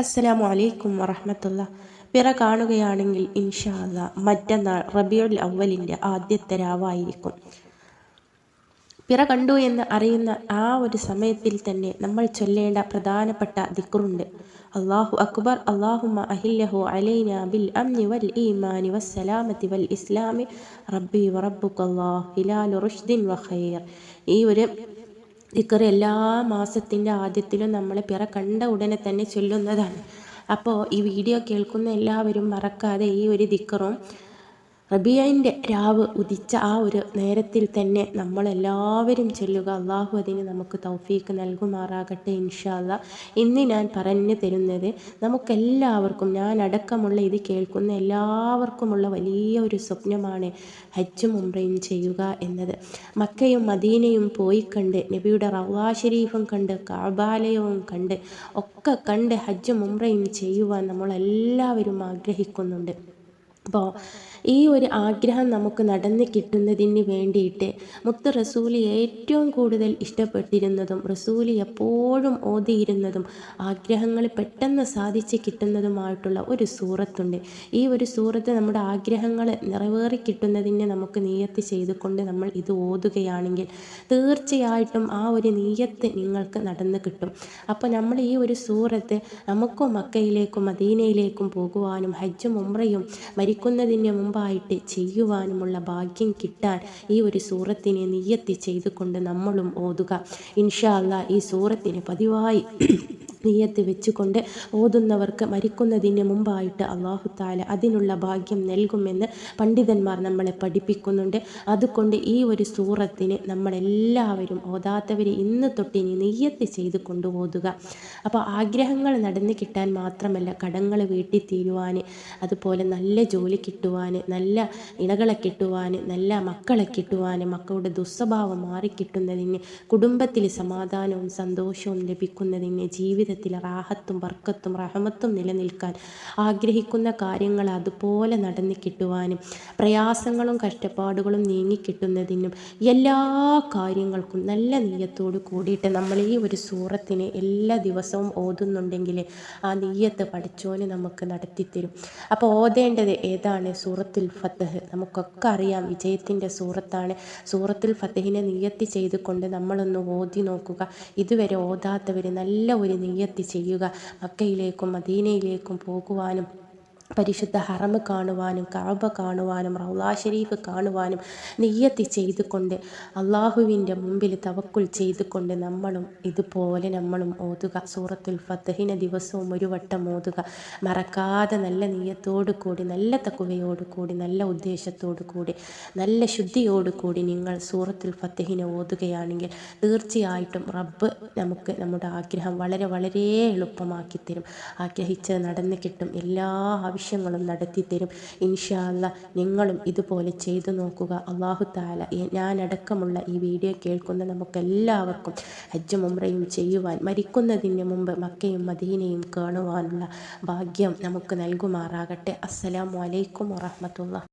അസ്സലാമു അലൈക്കും വറഹമത്തുള്ള. പിറ കാണുകയാണെങ്കിൽ ഇൻഷാ അല്ല മറ്റന്നാൾ റബിയുൽ അവലിന്റെ ആദ്യത്തെ രാവായിരിക്കും. പിറ കണ്ടു എന്ന് അറിയുന്ന ആ ഒരു സമയത്തിൽ തന്നെ നമ്മൾ ചൊല്ലേണ്ട പ്രധാനപ്പെട്ട ദിക്റുണ്ട്. അള്ളാഹു അക്ബർ അള്ളാഹുമ അഹില്ലഹു അലൈന ബിൽ അംനി വൽ ഈമാനി വസ്സലാമത്തി വൽ ഇസ്ലാമി റബ്ബി വറബ്ബുക്കല്ലാഹ് ഹിലാലു റുഷ്ദിൻ വഖൈർ ഈ ഒരു ദിക്കർ എല്ലാ മാസത്തിന്റെ ആദ്യത്തിലും നമ്മൾ പിറ കണ്ട ഉടനെ തന്നെ ചൊല്ലുന്നതാണ്. അപ്പോൾ ഈ വീഡിയോ കേൾക്കുന്ന എല്ലാവരും മറക്കാതെ ഈ ഒരു ദിക്കറും റബിയന്റെ രാവ് ഉദിച്ച ആ ഒരു നേരത്തിൽ തന്നെ നമ്മളെല്ലാവരും ചെല്ലുക. അള്ളാഹു അതിന് നമുക്ക് തൗഫീക്ക് നൽകുമാറാകട്ടെ ഇൻഷാല്ല ഇന്ന് ഞാൻ പറഞ്ഞു തരുന്നത് നമുക്കെല്ലാവർക്കും ഞാൻ അടക്കമുള്ള ഇത് കേൾക്കുന്ന എല്ലാവർക്കുമുള്ള വലിയ ഒരു സ്വപ്നമാണ് ഹജ്ജും ഉംറയും ചെയ്യുക എന്നത്. മക്കയും മദീനയും പോയി കണ്ട് നബിയുടെ റവാ ഷരീഫും കണ്ട് കാബാലയവും കണ്ട് ഒക്കെ കണ്ട് ഹജ്ജും ഉംറയും ചെയ്യുവാൻ നമ്മളെല്ലാവരും ആഗ്രഹിക്കുന്നുണ്ട്. അപ്പോൾ ഈ ഒരു ആഗ്രഹം നമുക്ക് നടന്നു കിട്ടുന്നതിന് വേണ്ടിയിട്ട് മുത്ത് റസൂലി ഏറ്റവും കൂടുതൽ ഇഷ്ടപ്പെട്ടിരുന്നതും റസൂലി എപ്പോഴും ഓതിയിരുന്നതും ആഗ്രഹങ്ങൾ പെട്ടെന്ന് സാധിച്ച് കിട്ടുന്നതുമായിട്ടുള്ള ഒരു സൂറത്തുണ്ട്. ഈ ഒരു സൂറത്ത് നമ്മുടെ ആഗ്രഹങ്ങൾ നിറവേറി കിട്ടുന്നതിന് നമുക്ക് നീയത്ത് ചെയ്തുകൊണ്ട് നമ്മൾ ഇത് ഓതുകയാണെങ്കിൽ തീർച്ചയായിട്ടും ആ ഒരു നീയത്ത് നിങ്ങൾക്ക് നടന്നു കിട്ടും. അപ്പോൾ നമ്മൾ ഈ ഒരു സൂറത്ത് നമുക്കും മക്കയിലേക്കും മദീനയിലേക്കും പോകുവാനും ഹജ്ജും ഉമ്രയും മരി മരിക്കുന്നതിന് മുമ്പായിട്ട് ചെയ്യുവാനുമുള്ള ഭാഗ്യം കിട്ടാൻ ഈ ഒരു സൂറത്തിനെ നീയത്തി ചെയ്തുകൊണ്ട് നമ്മളും ഓതുക. ഇൻഷാ ഈ സൂറത്തിന് പതിവായി നീയത്ത് വെച്ചുകൊണ്ട് ഓതുന്നവർക്ക് മരിക്കുന്നതിന് മുമ്പായിട്ട് അള്ളാഹു താല അതിനുള്ള ഭാഗ്യം നൽകുമെന്ന് പണ്ഡിതന്മാർ നമ്മളെ പഠിപ്പിക്കുന്നുണ്ട്. അതുകൊണ്ട് ഈ ഒരു സൂറത്തിന് നമ്മളെല്ലാവരും ഓതാത്തവർ ഇന്ന് തൊട്ടിനി നെയ്യത്ത് ചെയ്ത് കൊണ്ട് ഓതുക. അപ്പോൾ ആഗ്രഹങ്ങൾ നടന്നു കിട്ടാൻ മാത്രമല്ല കടങ്ങൾ വീട്ടിൽ തീരുവാൻ അതുപോലെ നല്ല ജോലി കിട്ടുവാൻ നല്ല ഇണകളെ കിട്ടുവാൻ നല്ല മക്കളെ കിട്ടുവാൻ മക്കളുടെ ദുസ്വഭാവം മാറിക്കിട്ടുന്നതിന് കുടുംബത്തിൽ സമാധാനവും സന്തോഷവും ലഭിക്കുന്നതിന് ജീവിത ജീവിതത്തിൽ റാഹത്തും വർക്കത്തും റഹമത്തും നിലനിൽക്കാൻ ആഗ്രഹിക്കുന്ന കാര്യങ്ങൾ അതുപോലെ നടന്നു കിട്ടുവാനും പ്രയാസങ്ങളും കഷ്ടപ്പാടുകളും നീങ്ങിക്കിട്ടുന്നതിനും എല്ലാ കാര്യങ്ങൾക്കും നല്ല നീയത്തോട് കൂടിയിട്ട് നമ്മൾ ഈ ഒരു സൂറത്തിനെ എല്ലാ ദിവസവും ഓതുന്നുണ്ടെങ്കിൽ ആ നീയത്ത് പഠിച്ചോന് നമുക്ക് നടത്തിത്തരും. അപ്പോൾ ഓതേണ്ടത് ഏതാണ്? സൂറത്തുൽ ഫത്തഹ് നമുക്കൊക്കെ അറിയാം വിജയത്തിന്റെ സൂറത്താണ്. സൂറത്തുൽ ഫത്തഹിനെ നീയത്തി ചെയ്തുകൊണ്ട് നമ്മളൊന്ന് ഓതി നോക്കുക. ഇതുവരെ ഓതാത്തവർ നല്ല ഒരു നീ നിയ്യത്ത് ചെയ്യുക. മക്കയിലേക്കും മദീനയിലേക്കും പോകുവാനും പരിശുദ്ധ ഹറമ് കാണുവാനും കഅബ കാണുവാനും റൗലാ ഷരീഫ് കാണുവാനും നെയ്യത്തി ചെയ്തുകൊണ്ട് അള്ളാഹുവിന്റെ മുമ്പിൽ തവക്കുൽ ചെയ്തുകൊണ്ട് നമ്മളും ഇതുപോലെ നമ്മളും ഓതുക. സൂറത്തുൽ ഫത്തഹിന ദിവസവും ഒരു വട്ടം ഓതുക. മറക്കാതെ നല്ല നെയ്യത്തോടു കൂടി നല്ല തക്കുവയോടു കൂടി നല്ല ഉദ്ദേശത്തോടു കൂടി നല്ല ശുദ്ധിയോടു കൂടി നിങ്ങൾ സൂറത്തുൽ ഫത്തഹിനെ ഓതുകയാണെങ്കിൽ തീർച്ചയായിട്ടും റബ്ബ് നമുക്ക് നമ്മുടെ ആഗ്രഹം വളരെ വളരെ എളുപ്പമാക്കി തരും ആഗ്രഹിച്ചത് നടന്നു കിട്ടും. എല്ലാ ആവശ്യങ്ങളും നടത്തിത്തരും. ഇൻഷാല്ല നിങ്ങളും ഇതുപോലെ ചെയ്തു നോക്കുക. അള്ളാഹു താല ഞാനടക്കമുള്ള ഈ വീഡിയോ കേൾക്കുന്ന നമുക്കെല്ലാവർക്കും ഹജ്ജും ഉമ്രയും ചെയ്യുവാൻ മരിക്കുന്നതിന് മുമ്പ് മക്കയും മദീനയും കാണുവാനുള്ള ഭാഗ്യം നമുക്ക് നൽകുമാറാകട്ടെ. അസ്സലാമു അലൈക്കും വറഹമത്തുള്ള